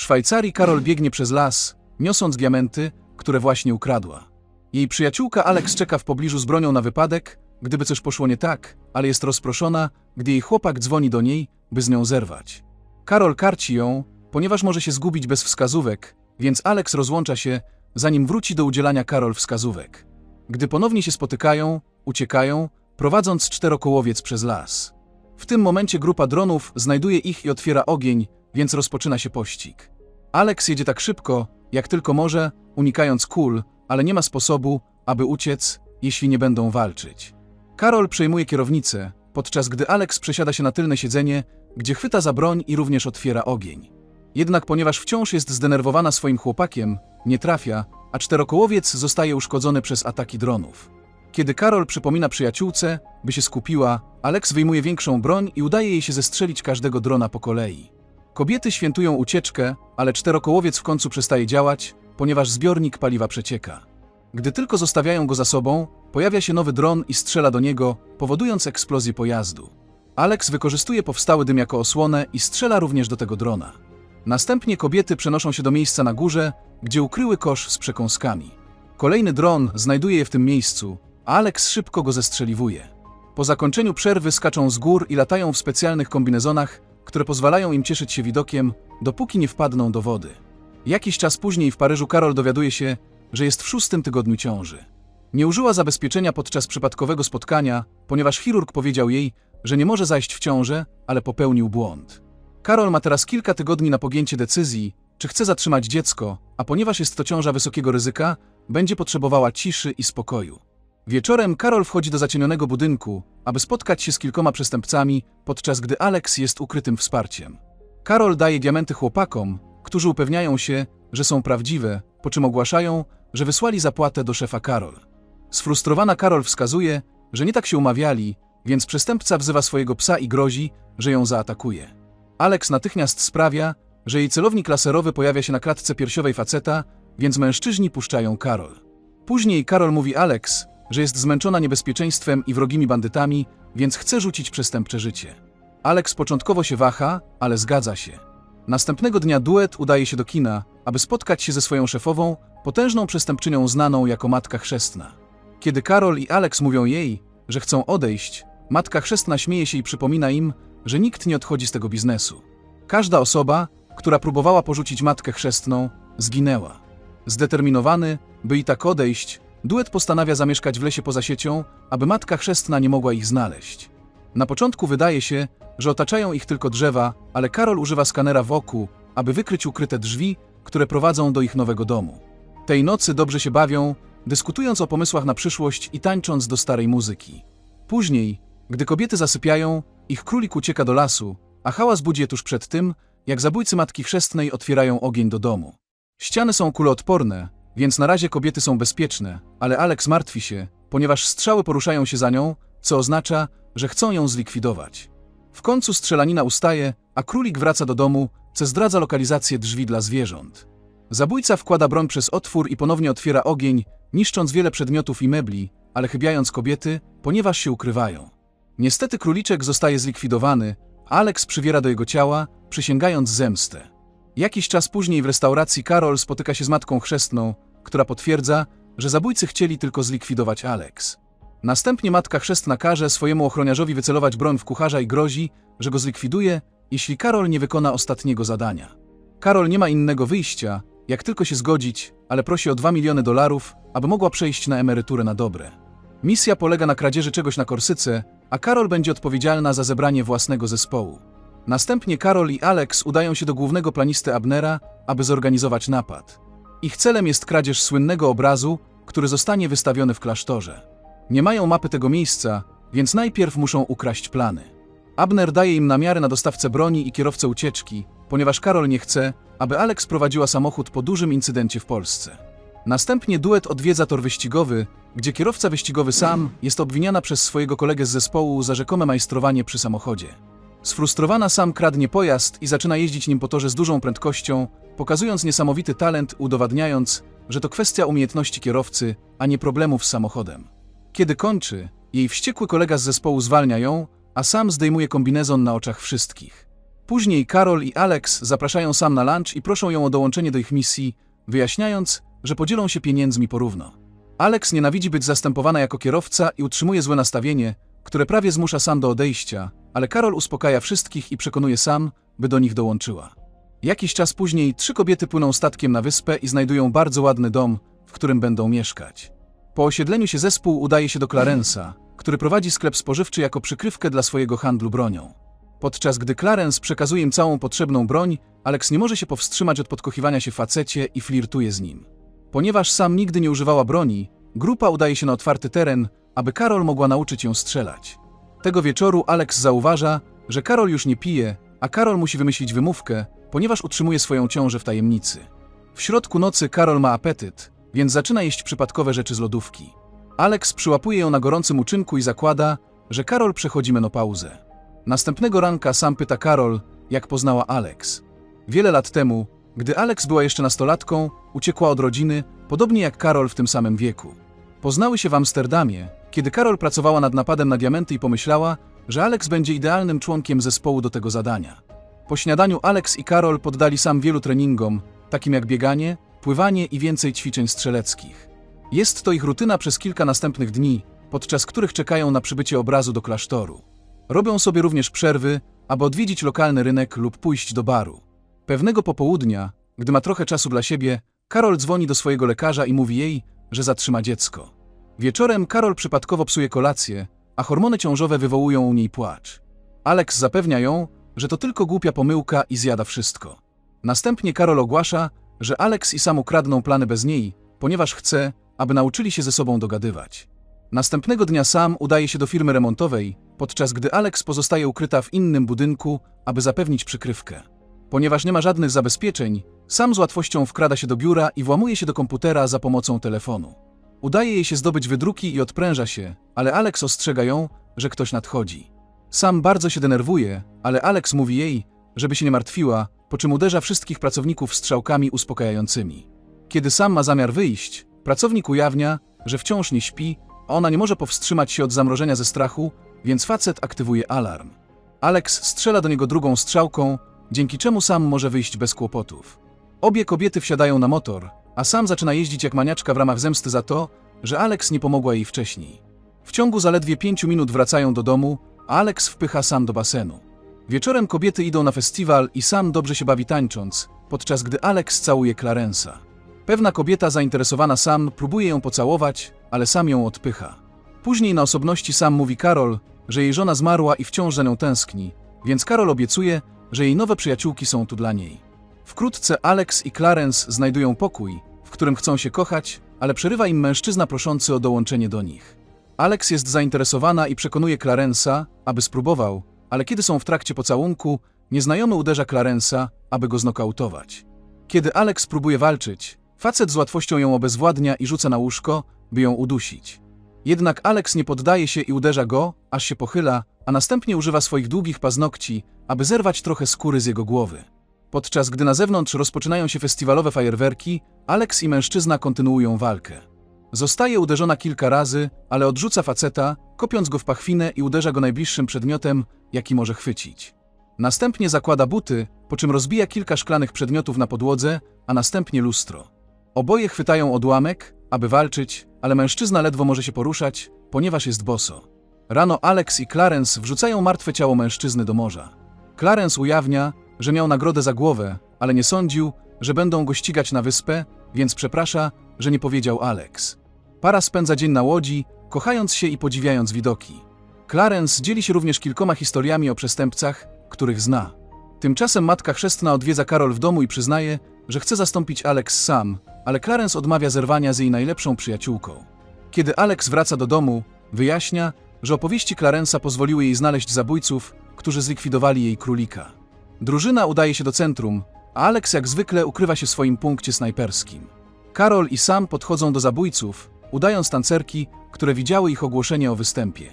W Szwajcarii Karol biegnie przez las, niosąc diamenty, które właśnie ukradła. Jej przyjaciółka Alex czeka w pobliżu z bronią na wypadek, gdyby coś poszło nie tak, ale jest rozproszona, gdy jej chłopak dzwoni do niej, by z nią zerwać. Karol karci ją, ponieważ może się zgubić bez wskazówek, więc Alex rozłącza się, zanim wróci do udzielania Karol wskazówek. Gdy ponownie się spotykają, uciekają, prowadząc czterokołowiec przez las. W tym momencie grupa dronów znajduje ich i otwiera ogień, więc rozpoczyna się pościg. Alex jedzie tak szybko, jak tylko może, unikając kul, ale nie ma sposobu, aby uciec, jeśli nie będą walczyć. Karol przejmuje kierownicę, podczas gdy Alex przesiada się na tylne siedzenie, gdzie chwyta za broń i również otwiera ogień. Jednak ponieważ wciąż jest zdenerwowana swoim chłopakiem, nie trafia, a czterokołowiec zostaje uszkodzony przez ataki dronów. Kiedy Karol przypomina przyjaciółce, by się skupiła, Alex wyjmuje większą broń i udaje jej się zestrzelić każdego drona po kolei. Kobiety świętują ucieczkę, ale czterokołowiec w końcu przestaje działać, ponieważ zbiornik paliwa przecieka. Gdy tylko zostawiają go za sobą, pojawia się nowy dron i strzela do niego, powodując eksplozję pojazdu. Alex wykorzystuje powstały dym jako osłonę i strzela również do tego drona. Następnie kobiety przenoszą się do miejsca na górze, gdzie ukryły kosz z przekąskami. Kolejny dron znajduje je w tym miejscu, a Alex szybko go zestrzeliwuje. Po zakończeniu przerwy skaczą z gór i latają w specjalnych kombinezonach, które pozwalają im cieszyć się widokiem, dopóki nie wpadną do wody. Jakiś czas później w Paryżu Karol dowiaduje się, że jest w szóstym tygodniu ciąży. Nie użyła zabezpieczenia podczas przypadkowego spotkania, ponieważ chirurg powiedział jej, że nie może zajść w ciążę, ale popełnił błąd. Karol ma teraz kilka tygodni na pogięcie decyzji, czy chce zatrzymać dziecko, a ponieważ jest to ciąża wysokiego ryzyka, będzie potrzebowała ciszy i spokoju. Wieczorem Karol wchodzi do zacienionego budynku, aby spotkać się z kilkoma przestępcami, podczas gdy Alex jest ukrytym wsparciem. Karol daje diamenty chłopakom, którzy upewniają się, że są prawdziwe, po czym ogłaszają, że wysłali zapłatę do szefa Karol. Sfrustrowana Karol wskazuje, że nie tak się umawiali, więc przestępca wzywa swojego psa i grozi, że ją zaatakuje. Alex natychmiast sprawia, że jej celownik laserowy pojawia się na klatce piersiowej faceta, więc mężczyźni puszczają Karol. Później Karol mówi Alex, że jest zmęczona niebezpieczeństwem i wrogimi bandytami, więc chce rzucić przestępcze życie. Alex początkowo się waha, ale zgadza się. Następnego dnia duet udaje się do kina, aby spotkać się ze swoją szefową, potężną przestępczynią znaną jako Matka Chrzestna. Kiedy Karol i Alex mówią jej, że chcą odejść, Matka Chrzestna śmieje się i przypomina im, że nikt nie odchodzi z tego biznesu. Każda osoba, która próbowała porzucić Matkę Chrzestną, zginęła. Zdeterminowany, by i tak odejść, duet postanawia zamieszkać w lesie poza siecią, aby Matka Chrzestna nie mogła ich znaleźć. Na początku wydaje się, że otaczają ich tylko drzewa, ale Karol używa skanera wokół, aby wykryć ukryte drzwi, które prowadzą do ich nowego domu. Tej nocy dobrze się bawią, dyskutując o pomysłach na przyszłość i tańcząc do starej muzyki. Później, gdy kobiety zasypiają, ich królik ucieka do lasu, a hałas budzi je tuż przed tym, jak zabójcy Matki Chrzestnej otwierają ogień do domu. Ściany są kuloodporne, więc na razie kobiety są bezpieczne, ale Alex martwi się, ponieważ strzały poruszają się za nią, co oznacza, że chcą ją zlikwidować. W końcu strzelanina ustaje, a królik wraca do domu, co zdradza lokalizację drzwi dla zwierząt. Zabójca wkłada broń przez otwór i ponownie otwiera ogień, niszcząc wiele przedmiotów i mebli, ale chybiając kobiety, ponieważ się ukrywają. Niestety króliczek zostaje zlikwidowany, a Alex przywiera do jego ciała, przysięgając zemstę. Jakiś czas później w restauracji Karol spotyka się z matką chrzestną, która potwierdza, że zabójcy chcieli tylko zlikwidować Alex. Następnie matka chrzestna każe swojemu ochroniarzowi wycelować broń w kucharza i grozi, że go zlikwiduje, jeśli Karol nie wykona ostatniego zadania. Karol nie ma innego wyjścia, jak tylko się zgodzić, ale prosi o 2 miliony dolarów, aby mogła przejść na emeryturę na dobre. Misja polega na kradzieży czegoś na Korsyce, a Karol będzie odpowiedzialna za zebranie własnego zespołu. Następnie Karol i Alex udają się do głównego planisty Abnera, aby zorganizować napad. Ich celem jest kradzież słynnego obrazu, który zostanie wystawiony w klasztorze. Nie mają mapy tego miejsca, więc najpierw muszą ukraść plany. Abner daje im namiary na dostawcę broni i kierowcę ucieczki, ponieważ Karol nie chce, aby Alex prowadziła samochód po dużym incydencie w Polsce. Następnie duet odwiedza tor wyścigowy, gdzie kierowca wyścigowy sam jest obwiniana przez swojego kolegę z zespołu za rzekome majstrowanie przy samochodzie. Sfrustrowana sam kradnie pojazd i zaczyna jeździć nim po torze z dużą prędkością, pokazując niesamowity talent, udowadniając, że to kwestia umiejętności kierowcy, a nie problemów z samochodem. Kiedy kończy, jej wściekły kolega z zespołu zwalnia ją, a sam zdejmuje kombinezon na oczach wszystkich. Później Karol i Alex zapraszają Sam na lunch i proszą ją o dołączenie do ich misji, wyjaśniając, że podzielą się pieniędzmi porówno. Alex nienawidzi być zastępowana jako kierowca i utrzymuje złe nastawienie, które prawie zmusza Sam do odejścia, ale Karol uspokaja wszystkich i przekonuje Sam, by do nich dołączyła. Jakiś czas później trzy kobiety płyną statkiem na wyspę i znajdują bardzo ładny dom, w którym będą mieszkać. Po osiedleniu się zespół udaje się do Clarensa, który prowadzi sklep spożywczy jako przykrywkę dla swojego handlu bronią. Podczas gdy Clarence przekazuje im całą potrzebną broń, Alex nie może się powstrzymać od podkochiwania się facecie i flirtuje z nim. Ponieważ sam nigdy nie używała broni, grupa udaje się na otwarty teren, aby Karol mogła nauczyć ją strzelać. Tego wieczoru Alex zauważa, że Karol już nie pije, a Karol musi wymyślić wymówkę, ponieważ utrzymuje swoją ciążę w tajemnicy. W środku nocy Karol ma apetyt, więc zaczyna jeść przypadkowe rzeczy z lodówki. Alex przyłapuje ją na gorącym uczynku i zakłada, że Karol przechodzi menopauzę. Następnego ranka sam pyta Karol, jak poznała Alex. Wiele lat temu, gdy Alex była jeszcze nastolatką, uciekła od rodziny, podobnie jak Karol w tym samym wieku. Poznały się w Amsterdamie, kiedy Karol pracowała nad napadem na diamenty i pomyślała, że Alex będzie idealnym członkiem zespołu do tego zadania. Po śniadaniu Alex i Karol poddali sam wielu treningom, takim jak bieganie, pływanie i więcej ćwiczeń strzeleckich. Jest to ich rutyna przez kilka następnych dni, podczas których czekają na przybycie obrazu do klasztoru. Robią sobie również przerwy, aby odwiedzić lokalny rynek lub pójść do baru. Pewnego popołudnia, gdy ma trochę czasu dla siebie, Karol dzwoni do swojego lekarza i mówi jej, że zatrzyma dziecko. Wieczorem Karol przypadkowo psuje kolację, a hormony ciążowe wywołują u niej płacz. Alex zapewnia ją, że to tylko głupia pomyłka i zjada wszystko. Następnie Karol ogłasza, że Alex i Sam ukradną plany bez niej, ponieważ chce, aby nauczyli się ze sobą dogadywać. Następnego dnia Sam udaje się do firmy remontowej, podczas gdy Alex pozostaje ukryta w innym budynku, aby zapewnić przykrywkę. Ponieważ nie ma żadnych zabezpieczeń, Sam z łatwością wkrada się do biura i włamuje się do komputera za pomocą telefonu. Udaje jej się zdobyć wydruki i odpręża się, ale Alex ostrzega ją, że ktoś nadchodzi. Sam bardzo się denerwuje, ale Alex mówi jej, żeby się nie martwiła, po czym uderza wszystkich pracowników strzałkami uspokajającymi. Kiedy sam ma zamiar wyjść, pracownik ujawnia, że wciąż nie śpi, a ona nie może powstrzymać się od zamrożenia ze strachu, więc facet aktywuje alarm. Alex strzela do niego drugą strzałką, dzięki czemu sam może wyjść bez kłopotów. Obie kobiety wsiadają na motor, a sam zaczyna jeździć jak maniaczka w ramach zemsty za to, że Alex nie pomogła jej wcześniej. W ciągu zaledwie pięciu minut wracają do domu, a Alex wpycha sam do basenu. Wieczorem kobiety idą na festiwal i sam dobrze się bawi tańcząc, podczas gdy Alex całuje Clarensa. Pewna kobieta zainteresowana sam próbuje ją pocałować, ale sam ją odpycha. Później na osobności sam mówi Karol, że jej żona zmarła i wciąż za nią tęskni, więc Karol obiecuje, że jej nowe przyjaciółki są tu dla niej. Wkrótce Alex i Clarence znajdują pokój, w którym chcą się kochać, ale przerywa im mężczyzna proszący o dołączenie do nich. Alex jest zainteresowana i przekonuje Clarensa, aby spróbował, ale kiedy są w trakcie pocałunku, nieznajomy uderza Clarensa, aby go znokautować. Kiedy Alex próbuje walczyć, facet z łatwością ją obezwładnia i rzuca na łóżko, by ją udusić. Jednak Alex nie poddaje się i uderza go, aż się pochyla, a następnie używa swoich długich paznokci, aby zerwać trochę skóry z jego głowy. Podczas gdy na zewnątrz rozpoczynają się festiwalowe fajerwerki, Alex i mężczyzna kontynuują walkę. Zostaje uderzona kilka razy, ale odrzuca faceta, kopiąc go w pachwinę i uderza go najbliższym przedmiotem, jaki może chwycić. Następnie zakłada buty, po czym rozbija kilka szklanych przedmiotów na podłodze, a następnie lustro. Oboje chwytają odłamek, aby walczyć, ale mężczyzna ledwo może się poruszać, ponieważ jest boso. Rano Alex i Clarence wrzucają martwe ciało mężczyzny do morza. Clarence ujawnia, że miał nagrodę za głowę, ale nie sądził, że będą go ścigać na wyspę, więc przeprasza, że nie powiedział Alex. Para spędza dzień na łodzi, kochając się i podziwiając widoki. Clarence dzieli się również kilkoma historiami o przestępcach, których zna. Tymczasem matka chrzestna odwiedza Karol w domu i przyznaje, że chce zastąpić Alex sam, ale Clarence odmawia zerwania z jej najlepszą przyjaciółką. Kiedy Alex wraca do domu, wyjaśnia, że opowieści Clarensa pozwoliły jej znaleźć zabójców, którzy zlikwidowali jej królika. Drużyna udaje się do centrum, a Alex jak zwykle ukrywa się w swoim punkcie snajperskim. Karol i Sam podchodzą do zabójców, udając tancerki, które widziały ich ogłoszenie o występie.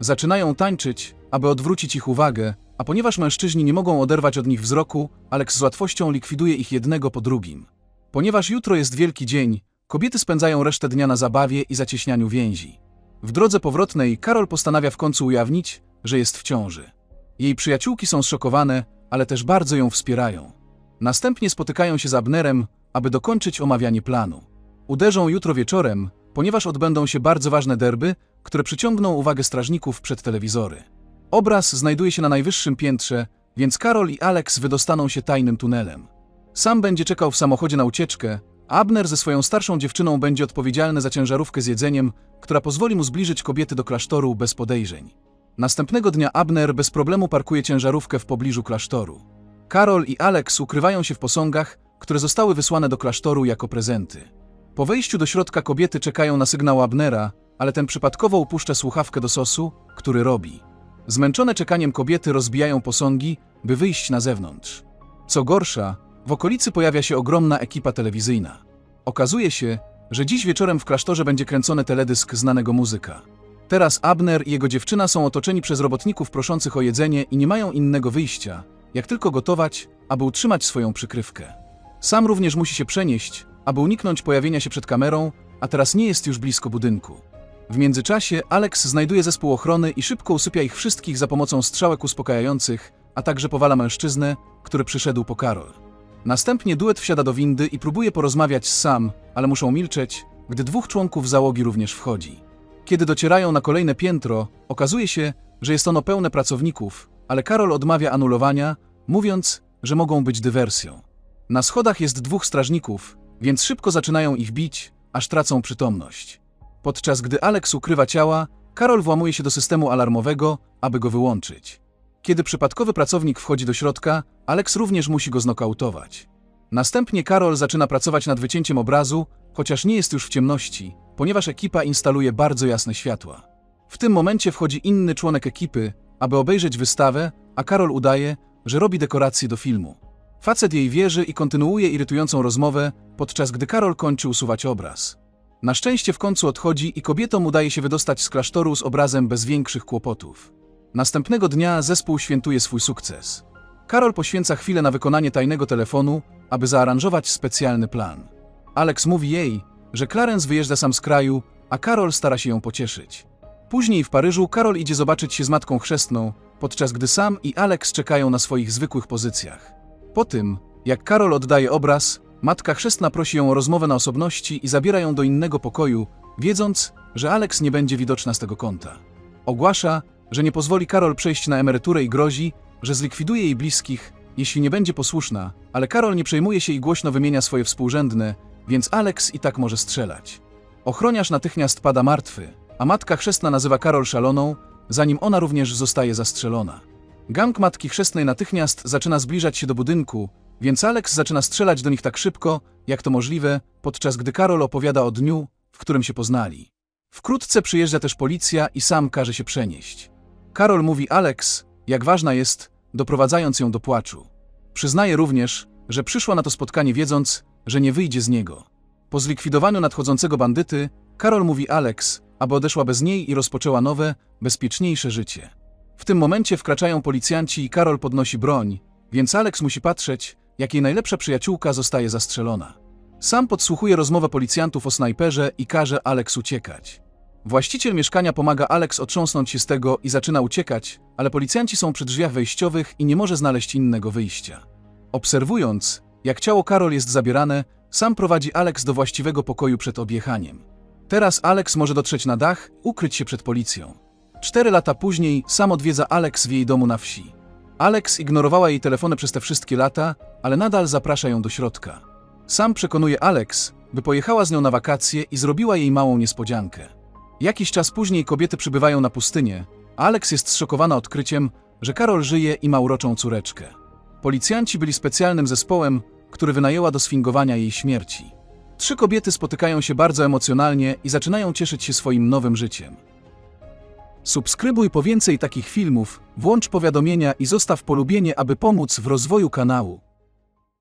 Zaczynają tańczyć, aby odwrócić ich uwagę, a ponieważ mężczyźni nie mogą oderwać od nich wzroku, Alex z łatwością likwiduje ich jednego po drugim. Ponieważ jutro jest wielki dzień, kobiety spędzają resztę dnia na zabawie i zacieśnianiu więzi. W drodze powrotnej Karol postanawia w końcu ujawnić, że jest w ciąży. Jej przyjaciółki są zszokowane, ale też bardzo ją wspierają. Następnie spotykają się z Abnerem, aby dokończyć omawianie planu. Uderzą jutro wieczorem, ponieważ odbędą się bardzo ważne derby, które przyciągną uwagę strażników przed telewizory. Obraz znajduje się na najwyższym piętrze, więc Karol i Alex wydostaną się tajnym tunelem. Sam będzie czekał w samochodzie na ucieczkę, a Abner ze swoją starszą dziewczyną będzie odpowiedzialny za ciężarówkę z jedzeniem, która pozwoli mu zbliżyć kobiety do klasztoru bez podejrzeń. Następnego dnia Abner bez problemu parkuje ciężarówkę w pobliżu klasztoru. Karol i Alex ukrywają się w posągach, które zostały wysłane do klasztoru jako prezenty. Po wejściu do środka kobiety czekają na sygnał Abnera, ale ten przypadkowo upuszcza słuchawkę do sosu, który robi. Zmęczone czekaniem kobiety rozbijają posągi, by wyjść na zewnątrz. Co gorsza, w okolicy pojawia się ogromna ekipa telewizyjna. Okazuje się, że dziś wieczorem w klasztorze będzie kręcony teledysk znanego muzyka. Teraz Abner i jego dziewczyna są otoczeni przez robotników proszących o jedzenie i nie mają innego wyjścia, jak tylko gotować, aby utrzymać swoją przykrywkę. Sam również musi się przenieść, aby uniknąć pojawienia się przed kamerą, a teraz nie jest już blisko budynku. W międzyczasie Alex znajduje zespół ochrony i szybko usypia ich wszystkich za pomocą strzałek uspokajających, a także powala mężczyznę, który przyszedł po Karol. Następnie duet wsiada do windy i próbuje porozmawiać Sam, ale muszą milczeć, gdy dwóch członków załogi również wchodzi. Kiedy docierają na kolejne piętro, okazuje się, że jest ono pełne pracowników, ale Karol odmawia anulowania, mówiąc, że mogą być dywersją. Na schodach jest dwóch strażników, więc szybko zaczynają ich bić, aż tracą przytomność. Podczas gdy Alex ukrywa ciała, Karol włamuje się do systemu alarmowego, aby go wyłączyć. Kiedy przypadkowy pracownik wchodzi do środka, Alex również musi go znokautować. Następnie Karol zaczyna pracować nad wycięciem obrazu, chociaż nie jest już w ciemności, ponieważ ekipa instaluje bardzo jasne światła. W tym momencie wchodzi inny członek ekipy, aby obejrzeć wystawę, a Karol udaje, że robi dekoracje do filmu. Facet jej wierzy i kontynuuje irytującą rozmowę, podczas gdy Karol kończy usuwać obraz. Na szczęście w końcu odchodzi i kobietom udaje się wydostać z klasztoru z obrazem bez większych kłopotów. Następnego dnia zespół świętuje swój sukces. Karol poświęca chwilę na wykonanie tajnego telefonu, aby zaaranżować specjalny plan. Alex mówi jej, że Clarence wyjeżdża sam z kraju, a Karol stara się ją pocieszyć. Później w Paryżu Karol idzie zobaczyć się z matką chrzestną, podczas gdy Sam i Alex czekają na swoich zwykłych pozycjach. Po tym, jak Karol oddaje obraz, matka chrzestna prosi ją o rozmowę na osobności i zabiera ją do innego pokoju, wiedząc, że Alex nie będzie widoczna z tego kąta. Ogłasza, że nie pozwoli Karol przejść na emeryturę i grozi, że zlikwiduje jej bliskich, jeśli nie będzie posłuszna, ale Karol nie przejmuje się i głośno wymienia swoje współrzędne, więc Alex i tak może strzelać. Ochroniarz natychmiast pada martwy, a matka chrzestna nazywa Karol szaloną, zanim ona również zostaje zastrzelona. Gang matki chrzestnej natychmiast zaczyna zbliżać się do budynku, więc Alex zaczyna strzelać do nich tak szybko, jak to możliwe, podczas gdy Karol opowiada o dniu, w którym się poznali. Wkrótce przyjeżdża też policja i sam każe się przenieść. Karol mówi Alex, jak ważna jest, doprowadzając ją do płaczu. Przyznaje również, że przyszła na to spotkanie wiedząc, że nie wyjdzie z niego. Po zlikwidowaniu nadchodzącego bandyty, Karol mówi Alex, aby odeszła bez niej i rozpoczęła nowe, bezpieczniejsze życie. W tym momencie wkraczają policjanci i Karol podnosi broń, więc Alex musi patrzeć, jak jej najlepsza przyjaciółka zostaje zastrzelona. Sam podsłuchuje rozmowę policjantów o snajperze i każe Alex uciekać. Właściciel mieszkania pomaga Alex otrząsnąć się z tego i zaczyna uciekać, ale policjanci są przy drzwiach wejściowych i nie może znaleźć innego wyjścia. Obserwując, jak ciało Karol jest zabierane, sam prowadzi Alex do właściwego pokoju przed objechaniem. Teraz Alex może dotrzeć na dach, ukryć się przed policją. Cztery lata później sam odwiedza Alex w jej domu na wsi. Alex ignorowała jej telefony przez te wszystkie lata, ale nadal zaprasza ją do środka. Sam przekonuje Alex, by pojechała z nią na wakacje i zrobiła jej małą niespodziankę. Jakiś czas później kobiety przybywają na pustynię, a Alex jest zszokowana odkryciem, że Karol żyje i ma uroczą córeczkę. Policjanci byli specjalnym zespołem, który wynajęła do sfingowania jej śmierci. Trzy kobiety spotykają się bardzo emocjonalnie i zaczynają cieszyć się swoim nowym życiem. Subskrybuj po więcej takich filmów, włącz powiadomienia i zostaw polubienie, aby pomóc w rozwoju kanału.